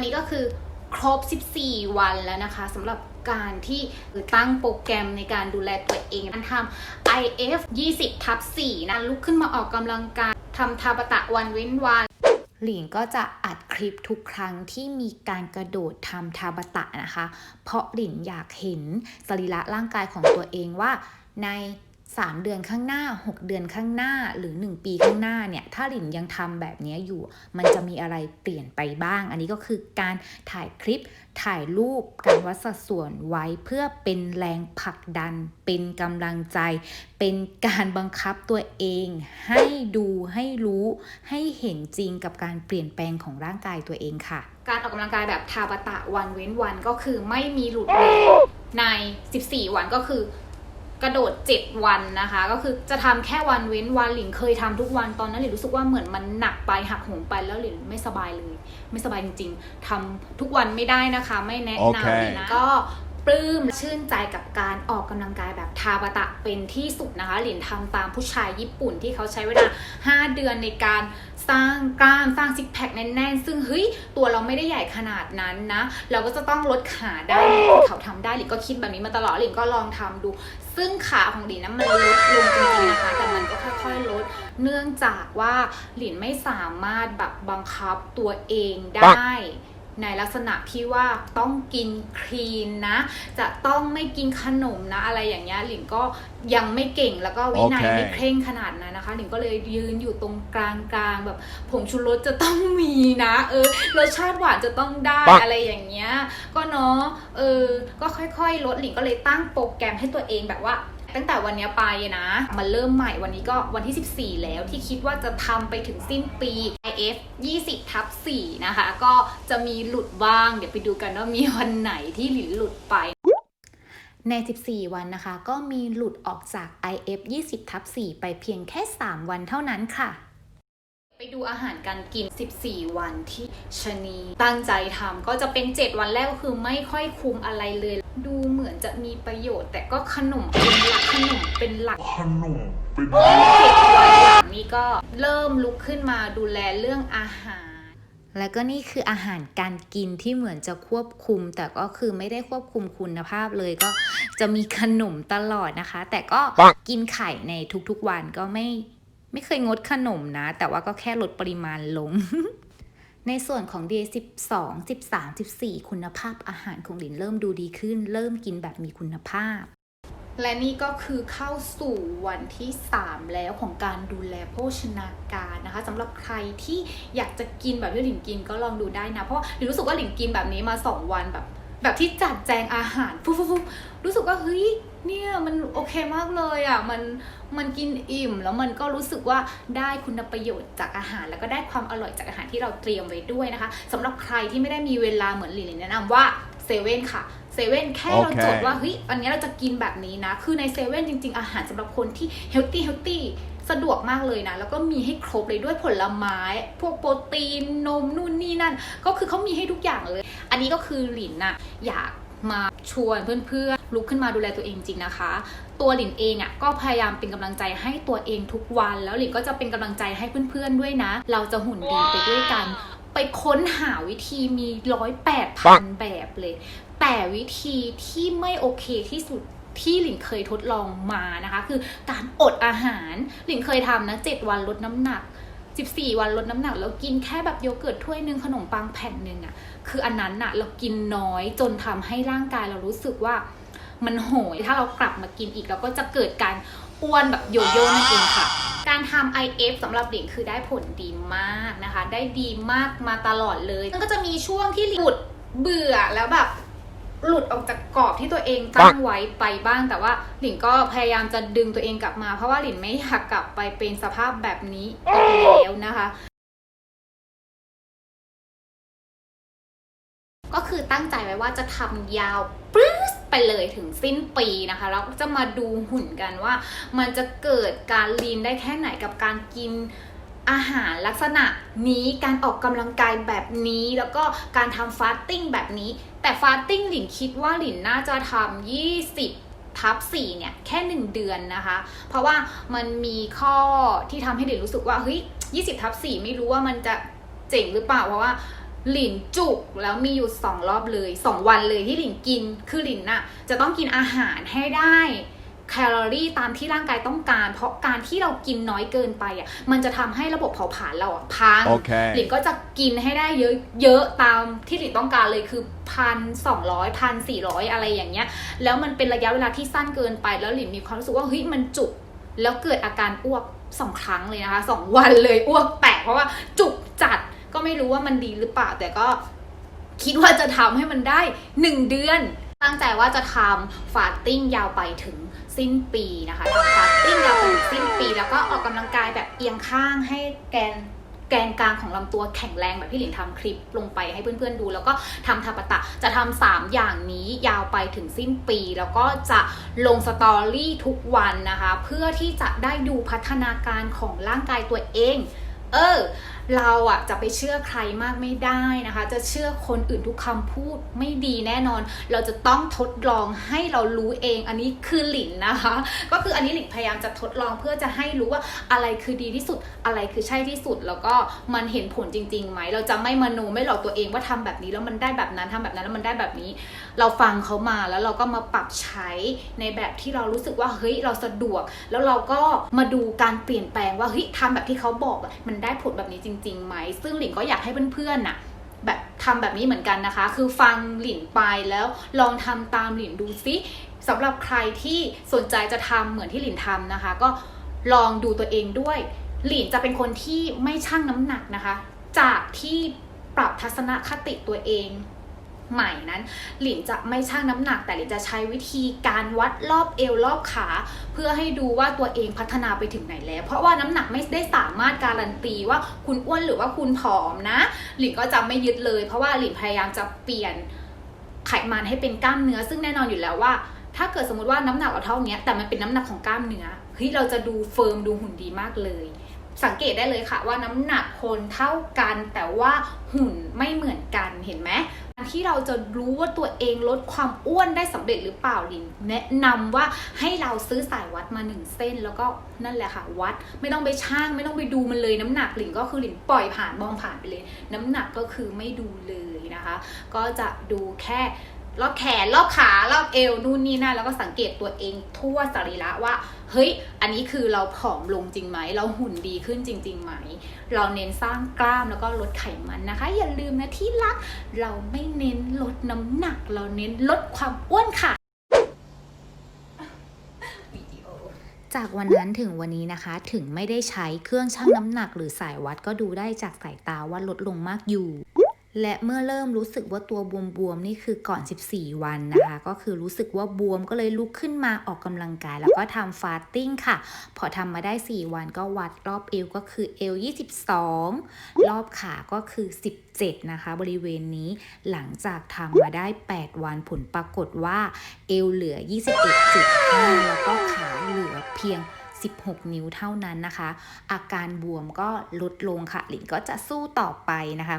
วันนี้ก็คือครบ 14 วันแล้วนะคะสำหรับการที่ตั้งโปรแกรมในการดูแลตัวเองการทำ IF 20ทับ4นะลุกขึ้นมาออกกำลังกายทำทาปตะวันเว้นวันหลิงก็จะอัดคลิปทุกครั้งที่มีการกระโดดทำทาบตะนะคะ เพราะหลินอยากเห็นสรีระร่างกายของตัวเองว่าใน 3 เดือนข้างหน้า 6 เดือนข้างหน้าหรือ 1 ปีข้างหน้าเนี่ยถ้าหลินยังทำแบบนี้อยู่ มันจะมีอะไรเปลี่ยนไปบ้าง อันนี้ก็คือการถ่ายคลิปถ่ายรูปการวัดสัดส่วนไว้เพื่อเป็นแรงผลักดัน เป็นกำลังใจ เป็นการบังคับตัวเอง ให้ดูให้รู้ ให้เห็นจริงกับการเปลี่ยนแปลงของร่างกายตัวเองค่ะ การออกกำลังกายแบบทาบตะวันเว้นวันก็คือไม่มีหลุดเลยใน 14 วันก็คือ กระโดด 7 วันนะคะ ก็คือจะทำแค่วันเว้นวันหลินเคยทำทุกวันตอนนั้นหลินรู้สึกว่าเหมือนมันหนักไปหักโหมไปแล้วหลินไม่สบายเลย ไม่สบายจริงๆทำทุกวันไม่ได้นะคะ ไม่แนะโอเคนำเลยนะก็ ปลื้มชื่นใจกับการออกกำลังกายแบบทาบตะเป็นที่สุดนะคะ หลินทำตามผู้ชายญี่ปุ่นที่เขาใช้เวลา 5 เดือนในการสร้างกล้ามสร้างซิกแพคแน่นๆ ซึ่งเฮ้ยตัวเราไม่ได้ใหญ่ขนาดนั้นนะ เราก็จะต้องลดขาได้เขาทำได้หลินก็คิดแบบนี้มาตลอดหลินก็ลองทำดู ซึ่งขาของหลินนะมันลดลงจริงๆนะคะแต่มันก็ค่อยๆลด เนื่องจากว่าหลินไม่สามารถแบบบังคับตัวเองได้ ในลักษณะที่ว่าต้องกินคลีนนะ จะต้องไม่กินขนมนะ อะไรอย่างเงี้ยหลินก็ยังไม่เก่งแล้วก็วินัยโอเคไม่เคร่งขนาดนั้นนะคะ หลินก็เลยยืนอยู่ตรงกลางๆแบบผงชูรสจะต้องมีนะ เออรสชาติหวานจะต้องได้ปังอะไรอย่างเงี้ย ก็เนาะเออ ก็ค่อยๆลดหลินก็เลยตั้งโปรแกรมให้ตัวเองแบบว่า ตั้งแต่วันนี้ไปนะมาเริ่มใหม่วันนี้ก็วันที่ 14 แล้วที่คิดว่าจะทำไปถึงสิ้นปี IF 20ทับ4นะคะ ก็จะมีหลุดบ้าง เดี๋ยวไปดูกันว่ามีวันไหนที่หลินหลุดไปใน 14 วันนะคะ ก็มีหลุดออกจาก IF 20ทับ4ไปเพียงแค่ 3 วันเท่านั้นค่ะ ไปดูอาหารการกิน 14 วันที่ชนีตั้งใจทำก็จะเป็น 7 วันแรกก็คือไม่ค่อยคุมอะไรเลย ดูเหมือนจะมีประโยชน์ แต่ก็ขนมเป็นหลักขนมเป็นหลักขนมเป็นเจ็ดวันหลังนี้ก็เริ่มลุกขึ้นมาดูแลเรื่องอาหาร แล้วก็นี่คืออาหารการกินที่เหมือนจะควบคุม แต่ก็คือไม่ได้ควบคุมคุณภาพเลยก็จะมีขนมตลอดนะคะ แต่ก็ปังกินไข่ในทุกๆวันก็ไม่ไม่เคยงดขนมนะ แต่ว่าก็แค่ลดปริมาณลง ในส่วนของ day 12 13 14 คุณภาพอาหารของหลินเริ่มดูดีขึ้น เริ่มกินแบบมีคุณภาพ และนี่ก็คือเข้าสู่วันที่ 3 แล้วของการดูแลโภชนาการนะคะสำหรับใครที่อยากจะกินแบบที่หลินกินก็ลองดูได้นะ เพราะหลินรู้สึกว่าหลินกินแบบนี้มา 2 วันแบบ แบบที่จัดแจงอาหารฟุ๊บๆๆรู้สึกว่าเฮ้ย เนี่ยมันโอเคมากเลยอะมันมันกินอิ่ม แล้วมันก็รู้สึกว่าได้คุณประโยชน์จากอาหาร แล้วก็ได้ความอร่อยจากอาหารที่เราเตรียมไว้ด้วยนะคะสำหรับใครที่ไม่ได้มีเวลาเหมือนหลินแนะนำว่าเซเว่นค่ะเซเว่นแค่เราโอเคจดว่าเฮ้ยอันนี้เราจะกินแบบนี้นะ คือในเซเว่นจริง ๆ อาหารสำหรับคนที่เฮลตี้เฮลตี้สะดวกมากเลยนะ แล้วก็มีให้ครบเลยด้วยผลไม้ พวกโปรตีนนมนู่นนี่นั่น ก็คือเขามีให้ทุกอย่างเลย อันนี้ก็คือหลินน่ะอยากมา ชวนเพื่อนๆลุกขึ้นมาดูแลตัวเองจริงนะคะ ตัวหลินเองอะก็พยายามเป็นกำลังใจให้ตัวเองทุกวัน แล้วหลินก็จะเป็นกำลังใจให้เพื่อนๆด้วยนะ เราจะหุ่นดีไปด้วยกัน ไปค้นหาวิธีมีร้อยแปดพันแบบเลย แต่วิธีที่ไม่โอเคที่สุดที่หลินเคยทดลองมานะคะ คือการอดอาหารหลินเคยทำนะ7วันลดน้ำหนัก 14 วันลดน้ำหนักแล้วกินแค่แบบโยเกิร์ตถ้วยหนึ่งขนมปังแผ่นหนึ่งอะคืออันนั้นอะเรากินน้อยจนทำให้ร่างกายเรารู้สึกว่ามันโหย ถ้าเรากลับมากินอีกเราก็จะเกิดการอ้วนแบบโยโย่นั่นเองค่ะ การทำ IF สำหรับหลิงคือได้ผลดีมากนะคะ ได้ดีมากมาตลอดเลยมันก็จะมีช่วงที่หลุดเบื่อแล้วแบบ หลุดออกจากกรอบที่ตัวเองตั้งไว้ไปบ้าง แต่ว่าหลินก็พยายามจะดึงตัวเองกลับมา เพราะว่าหลินไม่อยากกลับไปเป็นสภาพแบบนี้อีกแล้วนะคะก็คือตั้งใจไว้ว่าจะทำยาวปรึ๊ดไปเลยถึงสิ้นปีนะคะ แล้วจะมาดูหุ่นกันว่า มันจะเกิดการลีนได้แค่ไหนกับการกิน อาหารลักษณะนี้การออกกำลังกายแบบนี้ แล้วก็การทำฟาสติ้งแบบนี้ แต่ฟาสติ้งหลินคิดว่าหลินน่าจะทำ20ทับ4เนี่ยแค่ 1 เดือนนะคะ เพราะว่ามันมีข้อที่ทำให้หลินรู้สึกว่าเฮ้ย20ทับ4ไม่รู้ว่ามันจะเจ๋งหรือเปล่าเพราะว่าหลินจุกแล้วมีอยู่สองรอบเลยสองวันเลยที่หลินกินคือหลินน่ะจะต้องกินอาหารให้ได้ แคลอรี่ตามที่ร่างกายต้องการ เพราะการที่เรากินน้อยเกินไปอะมันจะทำให้ระบบเผาผลาญเราอะพัง Okay. หลินก็จะกินให้ได้เยอะเยอะตามที่หลินต้องการเลยคือพันสองร้อยพันสี่ร้อยอะไรอย่างเงี้ย แล้วมันเป็นระยะเวลาที่สั้นเกินไป แล้วหลินมีความรู้สึกว่าเฮ้ยมันจุกแล้วเกิดอาการอ้วกสองครั้งเลยนะคะสองวันเลยอ้วกแตกเพราะว่าจุกจัดก็ไม่รู้ว่ามันดีหรือเปล่าแต่ก็คิดว่าจะทำให้มันได้หนึ่งเดือน ตั้งใจว่าจะทำฟาสติ้งยาวไปถึงสิ้นปีนะคะทำฟาสติ้งยาวไปถึงสิ้นปี แล้วก็ออกกำลังกายแบบเอียงข้างให้แกนแกนกลางของลำตัวแข็งแรงแบบที่หลินทำคลิปลงไปให้เพื่อนๆดู แล้วก็ทำทาปะตะจะทำสามอย่างนี้ยาวไปถึงสิ้นปี แล้วก็จะลงสตอรี่ทุกวันนะคะ เพื่อที่จะได้ดูพัฒนาการของร่างกายตัวเอง เออเราอะจะไปเชื่อใครมากไม่ได้นะคะ จะเชื่อคนอื่นทุกคำพูดไม่ดีแน่นอน เราจะต้องทดลองให้เรารู้เองอันนี้คือหลินนะคะ ก็คืออันนี้หลินพยายามจะทดลองเพื่อจะให้รู้ว่าอะไรคือดีที่สุดอะไรคือใช่ที่สุด แล้วก็มันเห็นผลจริงๆไหมเราจะไม่มโนไม่หลอกตัวเองว่าทำแบบนี้แล้วมันได้แบบนั้นทำแบบนั้นแล้วมันได้แบบนี้ เราฟังเขามาแล้วเราก็มาปรับใช้ในแบบที่เรารู้สึกว่าเฮ้ยเราสะดวก แล้วเราก็มาดูการเปลี่ยนแปลงว่าเฮ้ยทำแบบที่เขาบอกอะมันได้ผลแบบนี้จริงๆไหม ซึ่งหลินก็อยากให้เพื่อนๆน่ะแบบทำแบบนี้เหมือนกันนะคะ คือฟังหลินไปแล้วลองทำตามหลินดูซิสำหรับใครที่สนใจจะทำเหมือนที่หลินทำนะคะ ก็ลองดูตัวเองด้วย หลินจะเป็นคนที่ไม่ชั่งน้ำหนักนะคะ จากที่ปรับทัศนคติตัวเอง ใหม่นั้น หลินจะไม่ชั่งน้ำหนัก แต่หลินจะใช้วิธีการวัดรอบเอวรอบขา เพื่อให้ดูว่าตัวเองพัฒนาไปถึงไหนแล้ว เพราะว่าน้ำหนักไม่ได้สามารถการันตีว่าคุณอ้วนหรือว่าคุณผอมนะ หลินก็จะไม่ยึดเลย เพราะว่าหลินพยายามจะเปลี่ยนไขมันให้เป็นกล้ามเนื้อ ซึ่งแน่นอนอยู่แล้วว่า ถ้าเกิดสมมติว่าน้ำหนักเราเท่านี้แต่มันเป็นน้ำหนักของกล้ามเนื้อเฮ้ยเราจะดูเฟิร์มดูหุ่นดีมากเลยสังเกตได้เลยค่ะว่าน้ำหนักคนเท่ากันแต่ว่าหุ่นไม่เหมือนกันเห็นไหม ที่เราจะรู้ว่าตัวเองลดความอ้วนได้สำเร็จหรือเปล่าลินแนะนำว่าให้เราซื้อสายวัดมาหนึ่งเส้น แล้วก็นั่นแหละค่ะวัด ไม่ต้องไปช่างไม่ต้องไปดูมันเลยน้ำหนักลินก็คือลินปล่อยผ่านมองผ่านไปเลย น้ำหนักก็คือไม่ดูเลยนะคะ ก็จะดูแค่ รอบแขนรอบขารอบเอวนู่นนี่นั่นแล้วก็สังเกตตัวเองทั่วสรีระว่า เฮ้ย อันนี้คือเราผอมลงจริงไหม เราหุ่นดีขึ้นจริงๆไหม เราเน้นสร้างกล้ามแล้วก็ลดไขมันนะคะ อย่าลืมนะที่รัก เราไม่เน้นลดน้ำหนัก เราเน้นลดความอ้วนค่ะจากวันนั้นถึงวันนี้นะคะถึงไม่ได้ใช้เครื่องชั่งน้ำหนักหรือสายวัดก็ดูได้จากสายตาว่าลดลงมากอยู่ และเมื่อเริ่มรู้สึกว่าตัวบวมๆนี่คือก่อน 14 วันนะคะ ก็คือรู้สึกว่าบวมก็เลยลุกขึ้นมาออกกำลังกาย แล้วก็ทำฟาสติ้งค่ะ พอทำมาได้ 4 วันก็วัดรอบเอวก็คือเอว 22 รอบขาก็คือ 17 นะคะ บริเวณนี้หลังจากทำมาได้ 8 วันผลปรากฏว่าเอวเหลือ 21.5 แล้วก็ขาเหลือเพียง16 นิ้วเท่านั้นนะคะ อาการบวมก็ลดลงค่ะ หลินก็จะสู้ต่อไปนะคะ